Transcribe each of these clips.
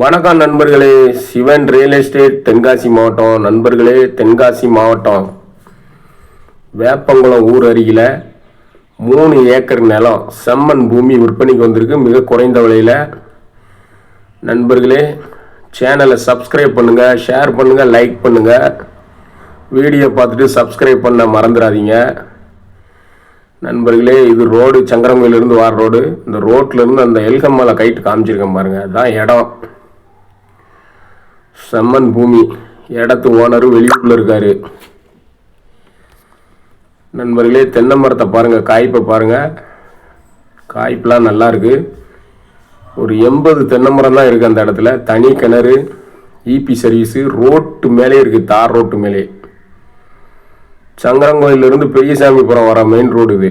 வணக்கம் நண்பர்களே Sivan real estate Tenkasi மாவட்டம். நண்பர்களே தென்காசி மாவட்டம். வேப்பங்குளம் ஊர் அருகில் மூணு ஏக்கர் நிலம் செம்மண் பூமி விற்பனைக்கு வந்திருக்கு. மிக குறைந்த விலையில். நண்பர்களே சேனலை சப்ஸ்கிரைப் பண்ணுங்கள் ஷேர் பண்ணுங்கள் லைக் பண்ணுங்கள் வீடியோ பார்த்துட்டு சப்ஸ்கிரைப் பண்ண மறந்துடாதீங்க. நண்பர்களே இது ரோடு சங்கரங்கோயிலிருந்து வார ரோடு இந்த ரோட்லேருந்து அந்த எல்கம்மலை கைட்டு காமிச்சிருக்கேன் பாருங்கள் அதுதான் இடம். செம்மன் பூமி இடத்து ஓனரும் வெளியூரில் இருக்காரு. நண்பர்களே தென்னை மரத்தை பாருங்கள் காய்ப்பை பாருங்கள் காய்ப்பெலாம் நல்லா இருக்குது ஒரு எண்பது தென்னை மரம் தான் இருக்குது அந்த இடத்துல. தனி கிணறு இபி சர்வீஸு ரோட்டு மேலே இருக்குது தார் ரோட்டு மேலே. சங்கரங்கோயிலிருந்து பெரியசாமிபுரம் வர மெயின் ரோடு இது.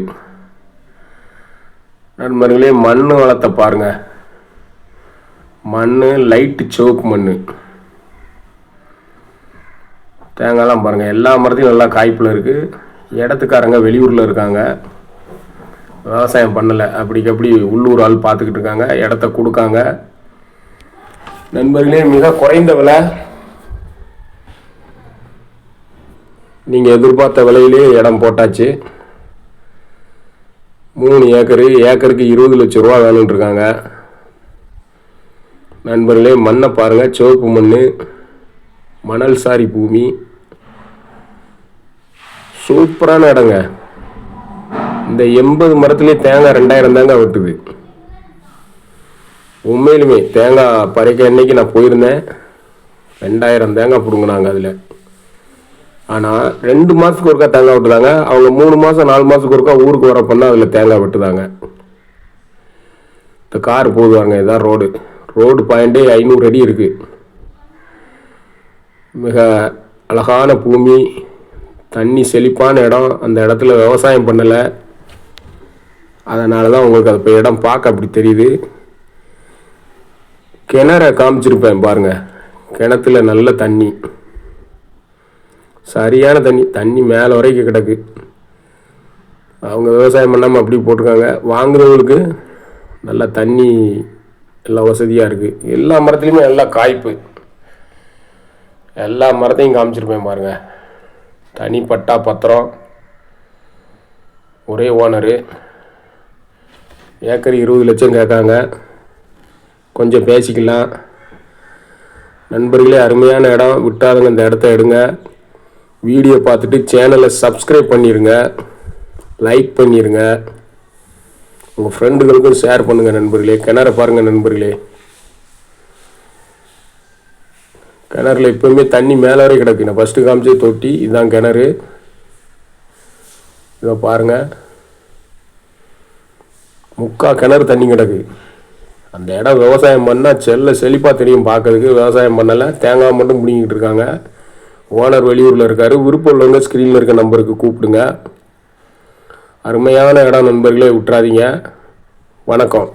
நண்பர்களே மண் வளத்தை பாருங்கள் மண் லைட்டு சிவப்பு மண் தேங்காய்லாம் பாருங்கள் எல்லா மரத்தையும் நல்லா காய்ப்பில் இருக்குது இடத்துக்காரங்க வெளியூரில் இருக்காங்க. விவசாயம் பண்ணலை. அப்படிக்கு அப்படி உள்ளூர் ஆள் பார்த்துக்கிட்டு இருக்காங்க. இடத்த கொடுக்காங்க. நண்பர்களே மிக குறைந்த விலை. நீங்கள் எதிர்பார்த்த விலையிலே இடம் போட்டாச்சு. மூணு ஏக்கரு ஏக்கருக்கு இருபது லட்ச ரூபா வேணும்னு இருக்காங்க. நண்பர்களே மண்ணை பாருங்கள் சிவப்பு மண் மணல் சாரி பூமி. சூப்பரான இடங்க. இந்த எண்பது மரத்துலேயே தேங்காய் ரெண்டாயிரம் தேங்காய் வெட்டுது உண்மையிலுமே தேங்காய் பறிக்க அன்னைக்கு நான் போயிருந்தேன்? ரெண்டாயிரம் தேங்காய் பிடுங்கினாங்க அதில். ஆனால் ரெண்டு மாதத்துக்கு ஒருக்கா தேங்காய் வெட்டுதாங்க அவங்க மூணு மாதம் நாலு மாதத்துக்கு ஒருக்கா ஊருக்கு வரப்போனா அதில் தேங்காய் வெட்டுதாங்க. இந்த கார் போதுவாங்க இதான் ரோடு. ரோடு பாயிண்டே ஐநூறு அடி இருக்குது மிக அழகான பூமி. தண்ணி செழிப்பான இடம் அந்த இடத்துல விவசாயம் பண்ணலை. அதனால தான் உங்களுக்கு அது இப்போ இடம் பார்க்க அப்படி தெரியுது. கிணற காமிச்சிருப்பேன் பாருங்கள் கிணத்துல நல்ல தண்ணி. சரியான தண்ணி. தண்ணி மேலே வரைக்கும் கிடக்கு. அவங்க விவசாயம் பண்ணாமல் அப்படி போட்டிருக்காங்க. வாங்குறவங்களுக்கு நல்லா தண்ணி எல்லாம் வசதியாக இருக்குது எல்லா மரத்துலேயுமே எல்லா காய்ப்பு. எல்லா மரத்தையும் காமிச்சிருப்பேன் பாருங்கள் தனி பட்டா பத்திரம். ஒரே ஓனரு ஏக்கர் இருபது லட்சம் கேட்காங்க. கொஞ்சம் பேசிக்கலாம். நண்பர்களே அருமையான இடம். விட்டாதங்க இந்த இடத்த எடுங்க. வீடியோ பார்த்துட்டு சேனலை சப்ஸ்கிரைப் பண்ணிடுங்க லைக் பண்ணிடுங்க உங்கள் ஃப்ரெண்டுகளுக்கும் ஷேர் பண்ணுங்கள் நண்பர்களே. கிணற பாருங்கள் நண்பர்களே. கிணறுல எப்பவுமே தண்ணி மேலே வரை கிடக்கு. நான் ஃபஸ்ட்டு காமிச்சே தொட்டி இதுதான் கிணறு. இதை பாருங்கள் முக்கா கிணறு தண்ணி கிடக்கு. அந்த இடம் விவசாயம் பண்ணால் செல்ல செழிப்பாக தெரியும் பார்க்கறதுக்கு. விவசாயம் பண்ணலை தேங்காய் மட்டும் பிடிங்கிட்டு இருக்காங்க. ஓனர் வெளியூரில் இருக்கார். விருப்பம் உள்ளவங்க ஸ்க்ரீனில் இருக்க நம்பருக்கு கூப்பிடுங்க. அருமையான இடம் நண்பர்களே விட்டுறாதீங்க. வணக்கம்.